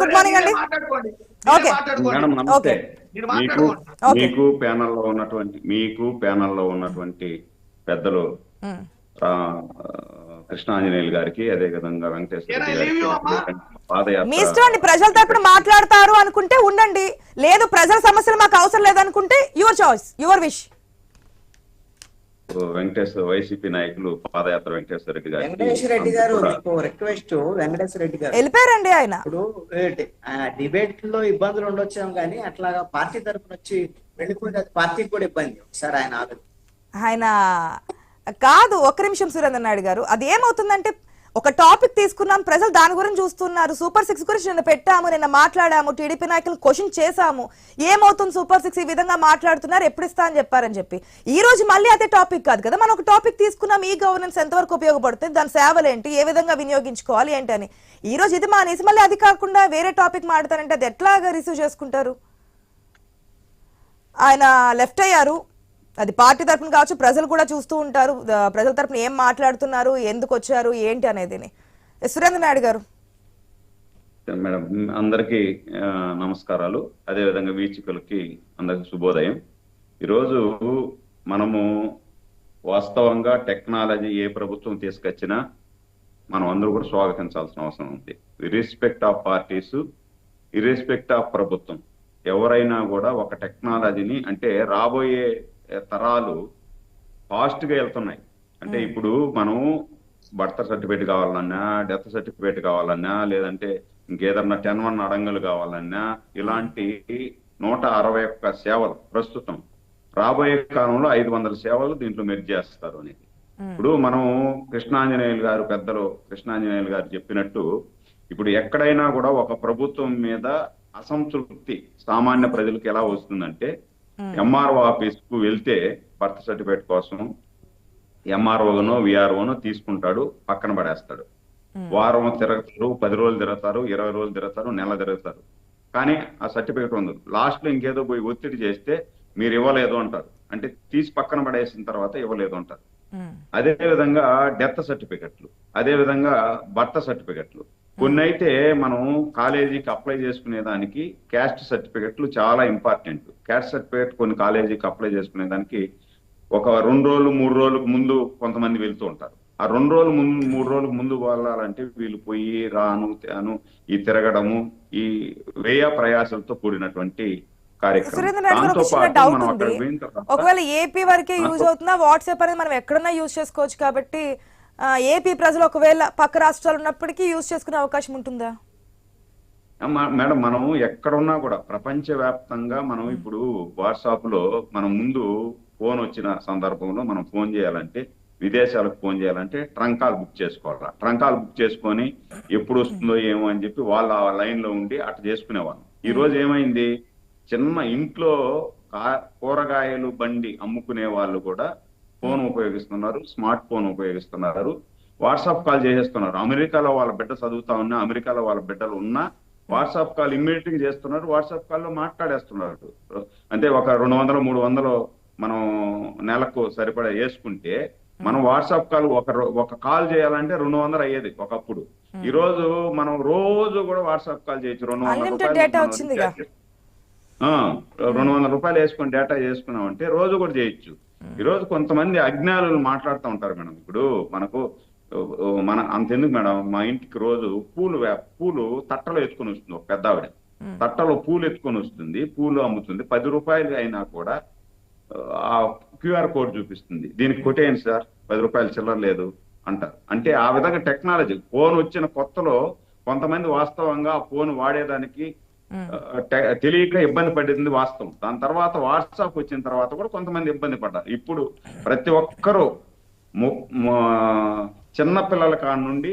Good morning అండి. Okay. మీకు. మీకు ప్యానల్లో ఉన్నటువంటి మీకు ప్యానల్లో ఉన్నటువంటి పెద్దలు. ఆ, కృష్ణాంజనేయులు గారికి అదే విధంగా వెంకటేశ్వర మీ ఇష్టం అండి. ప్రజల తరపున మాట్లాడతారు అనుకుంటే ఉండండి. లేదు ప్రజల సమస్యలు మాకు అవసరం లేదనుకుంటే your choice your wish Venkateswara YCP నాయకులు పాదయాత్ర వెంకటేశ్వర రెడ్డి గారికి. వెంకటేశ్వర రెడ్డి గారు మీకు రిక్వెస్ట్ వెంకటేశ్వర రెడ్డి గారు. వెళ్ళిపోయారండి ఆయన. ఇప్పుడు డిబేట్లో ఇబ్బందులు ఉండొచ్చాం కానీ అట్లాగా పార్టీ తరఫున వచ్చి వెళ్ళిపోతే పార్టీకి కూడా ఇబ్బంది. ఒకసారి ఆయన ఆయన కాదు ఒక్క నిమిషం సురేంద్ర నాయుడు గారు అది ఏమవుతుందంటే ఒక టాపిక్ తీసుకున్నాం. ప్రజలు దాని గురించి చూస్తున్నారు. సూపర్ సిక్స్ గురించి నిన్న పెట్టాము నిన్న మాట్లాడాము టీడీపీ నాయకులు క్వశ్చన్ చేశాము. ఏమవుతుంది సూపర్ సిక్స్ ఈ విధంగా మాట్లాడుతున్నారు? ఎప్పుడు ఇస్తా అని చెప్పారని చెప్పి. ఈ రోజు మళ్ళీ అదే టాపిక్ కాదు కదా. మనం ఒక టాపిక్ తీసుకున్నాం. ఈ గవర్నెన్స్ ఎంతవరకు ఉపయోగపడుతుంది? దాని సేవలు ఏంటి? ఏ విధంగా వినియోగించుకోవాలి? ఏంటి అని ఈ రోజు ఇది మానేసి మళ్ళీ అది కాకుండా వేరే టాపిక్ మాట్లాడతారంటే అది ఎట్లాగా రిసీవ్ చేసుకుంటారు? ఆయన లెఫ్ట్ అయ్యారు. అది పార్టీ తరపున కావచ్చు ప్రజలు కూడా చూస్తూ ఉంటారు. ప్రజల తరపున ఏం మాట్లాడుతున్నారు ఎందుకు వచ్చారు ఏంటి అనేది సురేంద్ర నాయుడు గారు. మేడం అందరికీ నమస్కారాలు. అదే విధంగా వీక్షకులకి అందరికి శుభోదయం. ఈరోజు మనము వాస్తవంగా టెక్నాలజీ ఏ ప్రభుత్వం తీసుకొచ్చినా మనం అందరూ కూడా స్వాగతించాల్సిన అవసరం ఉంది. Irrespective of parties irrespective of ప్రభుత్వం. ఎవరైనా కూడా ఒక టెక్నాలజీని అంటే రాబోయే తరాలు ఫాస్ట్గా వెళ్తున్నాయి. అంటే ఇప్పుడు మనం బర్త్ సర్టిఫికేట్ కావాలన్నా డెత్ సర్టిఫికేట్ కావాలన్నా లేదంటే ఇంకేదన్నా టెన్ వన్ అడంగులు కావాలన్నా ఇలాంటి నూట అరవై ఒక్క సేవలు ప్రస్తుతం రాబోయే కాలంలో ఐదు వందల సేవలు దీంట్లో మెర్జ్ చేస్తారు అనేది. ఇప్పుడు మనం కృష్ణాంజనేయులు గారు పెద్దలు కృష్ణాంజనేయులు గారు చెప్పినట్టు ఇప్పుడు ఎక్కడైనా కూడా ఒక ప్రభుత్వం మీద అసంతృప్తి సామాన్య ప్రజలకు ఎలా వస్తుందంటే ఎంఆర్ఓ ఆఫీస్కు వెళ్తే బర్త్ సర్టిఫికేట్ కోసం ఎంఆర్ఓనో విఆర్ఓనో తీసుకుంటాడు పక్కన పడేస్తాడు. వారం తిరగతారు పది రోజులు తిరుగుతారు ఇరవై రోజులు తిరుగుతారు నెల తిరుగుతారు. కానీ ఆ సర్టిఫికేట్ ఉంది. లాస్ట్లో ఇంకేదో పోయి ఒత్తిడి చేస్తే మీరు ఇవ్వలేదు అంటారు. అంటే తీసి పక్కన పడేసిన తర్వాత ఇవ్వలేదు అంటారు. అదే విధంగా డెత్ సర్టిఫికెట్లు అదే విధంగా భర్త సర్టిఫికెట్లు కొన్ని అయితే మనం కాలేజీకి అప్లై చేసుకునే దానికి క్యాస్ట్ సర్టిఫికెట్లు చాలా ఇంపార్టెంట్. క్యాస్ట్ సర్టిఫికెట్ కొన్ని కాలేజీకి అప్లై చేసుకునే దానికి ఒక రెండు రోజులు మూడు రోజులకు ముందు కొంతమంది వెళ్తూ ఉంటారు. ఆ రెండు రోజులు ముందు మూడు రోజులకు ముందు వెళ్ళాలంటే వీళ్ళు పోయి రాను తేను ఈ తిరగడము ఈ వ్యయ ప్రయాసాలతో కూడినటువంటి కార్యక్రమం. ఒకవేళ ఏపీ వరకే యూజ్ అవుతుందా వాట్సాప్ అనేది మనం ఎక్కడన్నా యూజ్ చేసుకోవచ్చు కాబట్టి ఏపీ ప్రజలు ఒకవేళ పక్క రాష్ట్రాలు ఉన్నప్పటికీ యూజ్ చేసుకునే అవకాశం ఉంటుందా? మేడం మనం ఎక్కడున్నా కూడా ప్రపంచ వ్యాప్తంగా మనం ఇప్పుడు వాట్సాప్లో మనం ముందు ఫోన్ వచ్చిన సందర్భంలో మనం ఫోన్ చేయాలంటే విదేశాలకు ఫోన్ చేయాలంటే ట్రంకాల్ బుక్ చేసుకోవాలి ట్రంకాల్ బుక్ చేసుకొని ఎప్పుడు వస్తుందో ఏమో అని చెప్పి వాళ్ళు ఆ లైన్లో ఉండి అట్లా చేసుకునేవాళ్ళం. ఈ రోజు ఏమైంది? చిన్న ఇంట్లో కూరగాయలు బండి అమ్ముకునే వాళ్ళు కూడా ఫోన్ ఉపయోగిస్తున్నారు స్మార్ట్ ఫోన్ ఉపయోగిస్తున్నారు వాట్సాప్ కాల్ చేసేస్తున్నారు. అమెరికాలో వాళ్ళ బిడ్డ చదువుతా ఉన్నా అమెరికాలో వాళ్ళ బిడ్డలు ఉన్నా వాట్సాప్ కాల్ ఇమ్మీడియట్గా చేస్తున్నారు వాట్సాప్ కాల్లో మాట్లాడేస్తున్నారు. అంటే ఒక రెండు వందలు మూడు వందలు మనం నెలకు సరిపడా వేసుకుంటే మనం వాట్సాప్ కాల్ ఒక ఒక కాల్ చేయాలంటే రెండు వందలు అయ్యేది ఒకప్పుడు. ఈ రోజు మనం రోజు కూడా వాట్సాప్ కాల్ చేయొచ్చు. రెండు వందల రెండు వందల రూపాయలు వేసుకొని డేటా చేసుకున్నాం అంటే రోజు కూడా చేయొచ్చు. ఈ రోజు కొంతమంది అజ్ఞానులు మాట్లాడుతూ ఉంటారు మేడం. ఇప్పుడు మనకు మన అంతెందుకు మేడం? మా ఇంటికి రోజు పూలు పూలు తట్టలో ఎత్తుకొని వస్తుంది ఒక పెద్ద ఆవిడ. తట్టలో పూలు ఎత్తుకొని వస్తుంది పూలు అమ్ముతుంది. పది రూపాయలు అయినా కూడా ఆ క్యూఆర్ కోడ్ చూపిస్తుంది. దీనికి కొట్టేయండి సార్? పది రూపాయలు చిల్లర లేదు అంటారు. అంటే ఆ విధంగా టెక్నాలజీ ఫోన్ వచ్చిన కొత్తలో కొంతమంది వాస్తవంగా ఆ ఫోన్ వాడేదానికి తెలియక ఇబ్బంది పడింది వాస్తవం. దాని తర్వాత వాట్సాప్ వచ్చిన తర్వాత కూడా కొంతమంది ఇబ్బంది పడ్డారు. ఇప్పుడు ప్రతి ఒక్కరూ చిన్న పిల్లల కాడ నుండి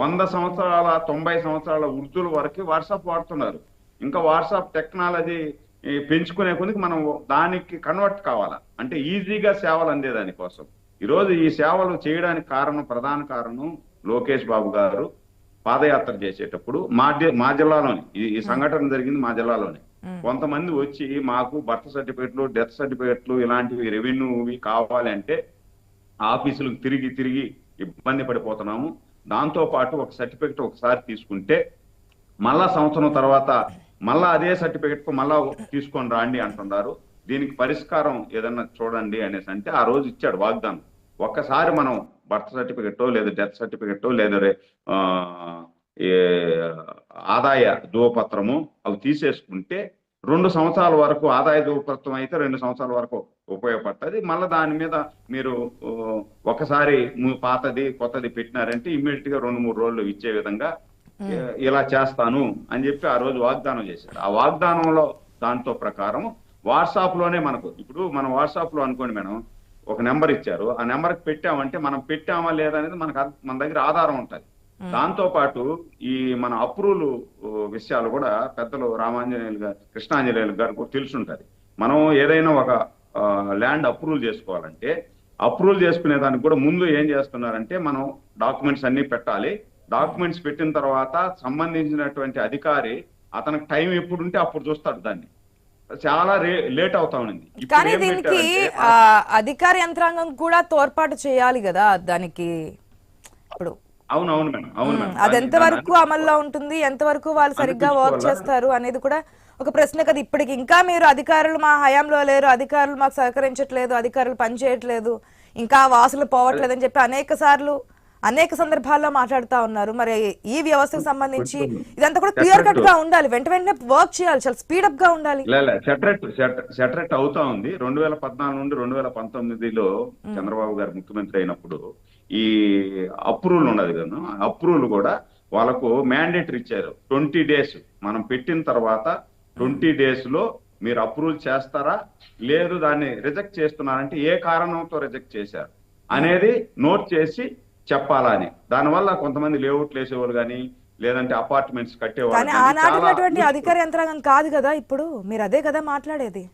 వంద సంవత్సరాల తొంభై సంవత్సరాల వృద్ధుల వరకు వాట్సాప్ వాడుతున్నారు. ఇంకా వాట్సాప్ టెక్నాలజీ పెంచుకునే కొద్దికి మనం దానికి కన్వర్ట్ కావాలా? అంటే ఈజీగా సేవలు అందేదాని కోసం ఈరోజు ఈ సేవలు చేయడానికి కారణం ప్రధాన కారణం లోకేష్ బాబు గారు పాదయాత్ర చేసేటప్పుడు మా మా జిల్లాలోని. ఈ సంఘటన జరిగింది మా జిల్లాలోనే. కొంతమంది వచ్చి మాకు బర్త్ సర్టిఫికెట్లు డెత్ సర్టిఫికెట్లు ఇలాంటివి రెవెన్యూవి కావాలి అంటే ఆఫీసులకు తిరిగి తిరిగి ఇబ్బంది పడిపోతున్నాము. దాంతో పాటు ఒక సర్టిఫికెట్ ఒకసారి తీసుకుంటే మళ్ళా సంవత్సరం తర్వాత మళ్ళా అదే సర్టిఫికెట్కు మళ్ళా తీసుకొని రాండి అంటున్నారు. దీనికి పరిష్కారం ఏదన్నా చూడండి అనేసి అంటే ఆ రోజు ఇచ్చాడు వాగ్దానం. ఒక్కసారి మనం బర్త్ సర్టిఫికెట్ లేదా డెత్ సర్టిఫికెట్ లేదా ఆదాయ ధృవపత్రము అవి తీసేసుకుంటే రెండు సంవత్సరాల వరకు ఆదాయ ధృవపత్రం అయితే రెండు సంవత్సరాల వరకు ఉపయోగపడుతుంది. మళ్ళీ దాని మీద మీరు ఒకసారి పాతది కొత్తది పెట్టినారంటే ఇమ్మీడియట్గా రెండు మూడు రోజులు ఇచ్చే విధంగా ఇలా చేస్తాను అని చెప్పి ఆ రోజు వాగ్దానం చేశాడు ఆ వాగ్దానంలో దాంతో ప్రకారం వాట్సాప్లోనే మనకు ఇప్పుడు మనం వాట్సాప్లో అనుకోండి మేడం ఒక నెంబర్ ఇచ్చారు. ఆ నెంబర్ పెట్టామంటే మనం పెట్టామా లేదా అనేది మనకు మన దగ్గర ఆధారం ఉంటుంది. దాంతో పాటు ఈ మన అప్రూవల్ విషయాలు కూడా పెద్దలు రామాంజనేయులు గారు కృష్ణాంజనేయులు గారు కూడా తెలుసుంటది. మనం ఏదైనా ఒక ల్యాండ్ అప్రూవల్ చేసుకోవాలంటే అప్రూవల్ చేసుకునే దానికి కూడా ముందు ఏం చేస్తున్నారంటే మనం డాక్యుమెంట్స్ అన్ని పెట్టాలి. డాక్యుమెంట్స్ పెట్టిన తర్వాత సంబంధించినటువంటి అధికారి అతనికి టైం ఎప్పుడు ఉంటే అప్పుడు చూస్తాడు దాన్ని. చాలా లేట్ అవుతా ఉంది కానీ దీనికి అధికార యంత్రాంగం కూడా తోడ్పాటు చేయాలి కదా దానికి. ఇప్పుడు అవును అవును మేడం. అవును అది ఎంతవరకు దాన్ని- అమల్లో ఉంటుంది ఎంతవరకు వాళ్ళు సరిగ్గా వర్క్? చేస్తారు అనేది కూడా ఒక ప్రశ్న కదా. ఇప్పటికి ఇంకా మీరు అధికారులు మా హయాంలో లేరు అధికారులు మాకు సహకరించట్లేదు అధికారులు పని చేయట్లేదు ఇంకా వాసులు పోవట్లేదు అని చెప్పి అనేక సార్లు అనేక సందర్భాల్లో మాట్లాడుతా ఉన్నారు. మరి ఈ వ్యవస్థకు సంబంధించి ఇదంతా కూడా క్లియర్ కట్గా ఉండాలి. వెంట వెంటనే వర్క్ చేయాలి. చాలా స్పీడప్గా ఉండాలి. సెటరేట్ సెటరేట్ అవుతా ఉంది. రెండు వేల పద్నాలుగు నుండి రెండు వేల పంతొమ్మిదిలో చంద్రబాబు గారు ముఖ్యమంత్రి అయినప్పుడు ఈ అప్రూవల్ ఉండదు కదా. అప్రూవల్ కూడా వాళ్ళకు మ్యాండేటరీ ఇచ్చారు. ట్వంటీ డేస్ మనం పెట్టిన తర్వాత ట్వంటీ డేస్లో మీరు అప్రూవల్ చేస్తారా? లేదు దాన్ని రిజెక్ట్ చేస్తున్నారంటే ఏ కారణంతో రిజెక్ట్ చేశారు? అనేది నోట్ చేసి చెప్పాలా అని. దానివల్ల కొంతమంది లేఅవుట్లు వేసేవాళ్ళు కానీ లేదంటే అపార్ట్మెంట్స్ కట్టేవాళ్ళు ఆనాటి అధికార యంత్రాంగం కాదు కదా ఇప్పుడు? మీరు అదే కదా మాట్లాడేది.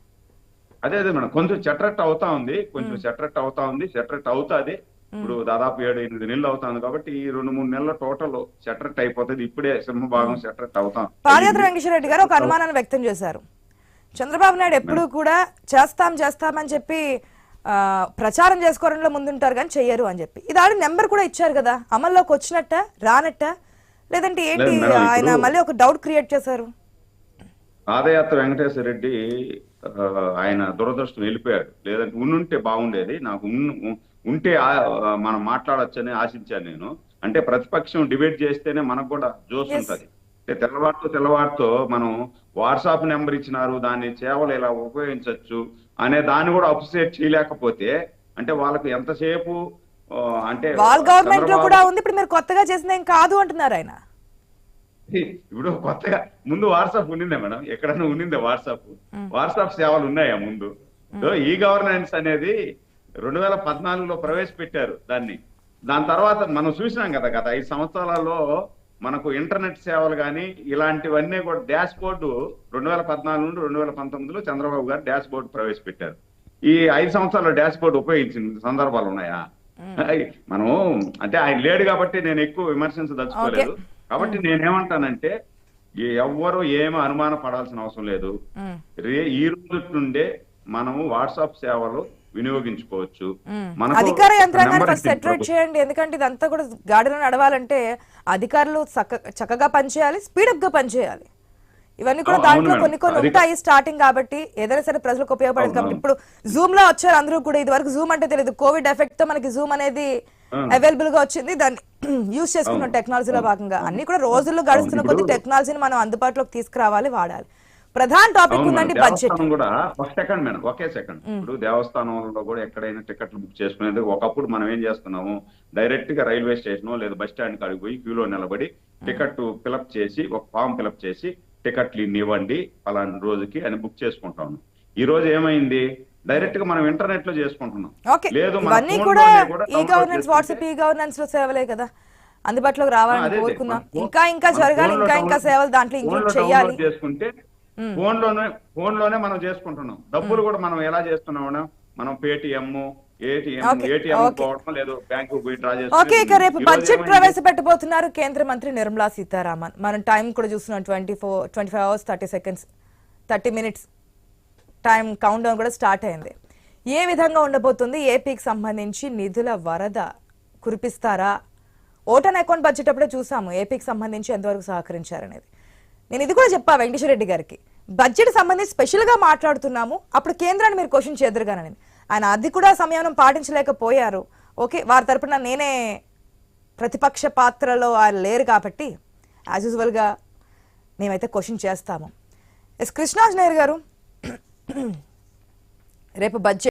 అదే అదే మేడం. కొంచెం సెటరెట్ అవుతా ఉంది. కొంచెం సెటరెట్ అవుతా ఉంది. సెటరెట్ అవుతాది. ఇప్పుడు దాదాపు ఏడు ఎనిమిది నెలలు అవుతుంది కాబట్టి ఈ రెండు మూడు నెలల టోటల్ సెటరెట్ అయిపోతుంది. ఇప్పుడే సింహభాగం సెటరెట్ అవుతాం. పాదయాత్ర వెంకటేశ్వర రెడ్డి గారు ఒక అనుమానాన్ని వ్యక్తం చేశారు. చంద్రబాబు నాయుడు ఎప్పుడూ కూడా చేస్తాం చేస్తామని చెప్పి ప్రచారం చేసుకోవడంలో ముందుంటారు కానీ చెయ్యరు అని చెప్పి. ఇది ఆల్రెడీ నెంబర్ కూడా ఇచ్చారు కదా. అమల్లోకి వచ్చినట్ట రానట్ట? లేదంటే ఏంటి ఆయన మళ్ళీ ఒక డౌట్ క్రియేట్ చేశారు? పాదయాత్ర వెంకటేశ్వర రెడ్డి ఆయన దురదృష్టం వెళ్ళిపోయాడు. లేదంటే ఉండుంటే బాగుండేది. నాకు ఉంటే మనం మాట్లాడొచ్చని ఆశించాను నేను. అంటే ప్రతిపక్షం డిబేట్ చేస్తేనే మనకు కూడా జోస్. ఉంటది. తెల్లవారుతో తెల్లవారుతో మనం వాట్సాప్ నెంబర్ ఇచ్చినారు దాన్ని సేవలు ఇలా ఉపయోగించవచ్చు అనే దాన్ని కూడా అప్రిషియేట్ చేయలేకపోతే అంటే వాళ్ళకు ఎంతసేపు అంటే వాళ్ళ గవర్నమెంట్లో కూడా ఉంది ఇప్పుడు మీరు కొత్తగా చేసింది ఏం కాదు అంటున్నారు ఆయన. ఇప్పుడు కొత్తగా ముందు వాట్సాప్ ఉండిందే మేడం ఎక్కడన్నా ఉండిందే వాట్సాప్. వాట్సాప్ సేవలు ఉన్నాయా ముందు? ఈ గవర్నెన్స్ అనేది రెండు వేల పద్నాలుగులో ప్రవేశపెట్టారు దాన్ని. దాని తర్వాత మనం చూసినాం కదా గత ఐదు సంవత్సరాలలో మనకు ఇంటర్నెట్ సేవలు కానీ ఇలాంటివన్నీ కూడా డాష్ బోర్డు రెండు వేల పద్నాలుగు నుండి రెండు వేల పంతొమ్మిదిలో చంద్రబాబు గారు డాష్ బోర్డు ప్రవేశపెట్టారు. ఈ ఐదు సంవత్సరాల్లో డాష్ బోర్డు ఉపయోగించిన సందర్భాలు ఉన్నాయా? మనం అంటే ఆయన లేడు కాబట్టి నేను ఎక్కువ విమర్శించదలుచుకోలేదు కాబట్టి నేనేమంటానంటే ఎవ్వరు ఏమి అనుమాన పడాల్సిన అవసరం లేదు. ఈ రోజు నుండే మనము వాట్సాప్ సేవలు వినియోగించుకోవచ్చు. అధికార యంత్రాంగాన్ని ఫస్ట్ సెటరేట్ చేయండి. ఎందుకంటే ఇదంతా కూడా గాడిలో నడవాలంటే అధికారులు చక్క చక్కగా పనిచేయాలి స్పీడప్గా పనిచేయాలి. ఇవన్నీ కూడా దాంట్లో. కొన్ని కొన్ని ఉంటాయి స్టార్టింగ్ కాబట్టి ఏదైనా సరే ప్రజలకు ఉపయోగపడేది కాబట్టి ఇప్పుడు జూమ్లో వచ్చారు అందరూ కూడా ఇది వరకు జూమ్ అంటే తెలియదు. కోవిడ్ ఎఫెక్ట్తో మనకి జూమ్ అనేది అవైలబుల్గా వచ్చింది. దాన్ని యూజ్ చేసుకున్న టెక్నాలజీలో భాగంగా. అన్ని కూడా రోజుల్లో గడుస్తున్న కొద్ది టెక్నాలజీని మనం అందుబాటులోకి తీసుకురావాలి వాడాలి. ప్రధాన టాపిక్ ఉందండి. బడ్జెట్ కూడా ఒక సెకండ్ మేడం ఒకే సెకండ్. ఇప్పుడు దేవస్థానంలో కూడా ఎక్కడైనా టికెట్లు బుక్ చేసుకునేది ఒకప్పుడు మనం ఏం చేస్తున్నాము డైరెక్ట్గా రైల్వే స్టేషన్ లేదా బస్ స్టాండ్ కాడికి పోయి క్యూలో నిలబడి టికెట్ ఫిలప్ చేసి ఒక ఫామ్ ఫిలప్ చేసి టికెట్లు ఇన్ని ఇవ్వండి అలాంటి రోజుకి అని బుక్ చేసుకుంటాము. ఈ రోజు ఏమైంది? డైరెక్ట్గా మనం ఇంటర్నెట్లో చేసుకుంటున్నాం. ఓకే లేదు కూడా ఈ గవర్నెన్స్ వాట్సాప్ ఈ గవర్నెన్స్లో సేవలే కదా. అందుబాటులోకి రావాలని. కోరుకుందాం ఇంకా ఇంకా జరగాలి ఇంకా ఇంకా సేవలు దాంట్లో ఇంక్లూడ్ చేయాలి. చేసుకుంటే ఫోన్లోనే ఫోన్లోనే మనం చేసుకుంటున్నాం. డబ్బులు కూడా మనం ఎలా చేస్తున్నాం? మనం పేటిఎం ఓకే ఇక రేపు బడ్జెట్ ప్రవేశపెట్టబోతున్నారు కేంద్ర మంత్రి నిర్మలా సీతారామన్. మనం టైం కూడా చూస్తున్నాం twenty four twenty five hours thirty seconds thirty minutes time count down కూడా స్టార్ట్ అయింది. ఏ విధంగా ఉండబోతుంది? ఏపీకి సంబంధించి నిధుల వరద కురిపిస్తారా? ఓటన్ అకౌంట్ బడ్జెట్ అప్పుడే చూసాము. ఏపీకి సంబంధించి ఎంతవరకు సహకరించారనేది. నేను ఇది కూడా చెప్పా వెంకటేశ్వర రెడ్డి గారికి. బడ్జెట్ సంబంధించి స్పెషల్గా మాట్లాడుతున్నాము. అప్పుడు కేంద్రాన్ని మీరు క్వశ్చన్ చేద్దరుగానని ఆయన అది కూడా సంయమనం పాటించలేకపోయారు. ఓకే వారి తరపున నేనే ప్రతిపక్ష పాత్రలో ఆయన లేరు కాబట్టి యాజ్ యూజువల్గా మేమైతే క్వశ్చన్ చేస్తాము. ఎస్ కృష్ణాంజనేయర్ గారు రేపు బడ్జెట్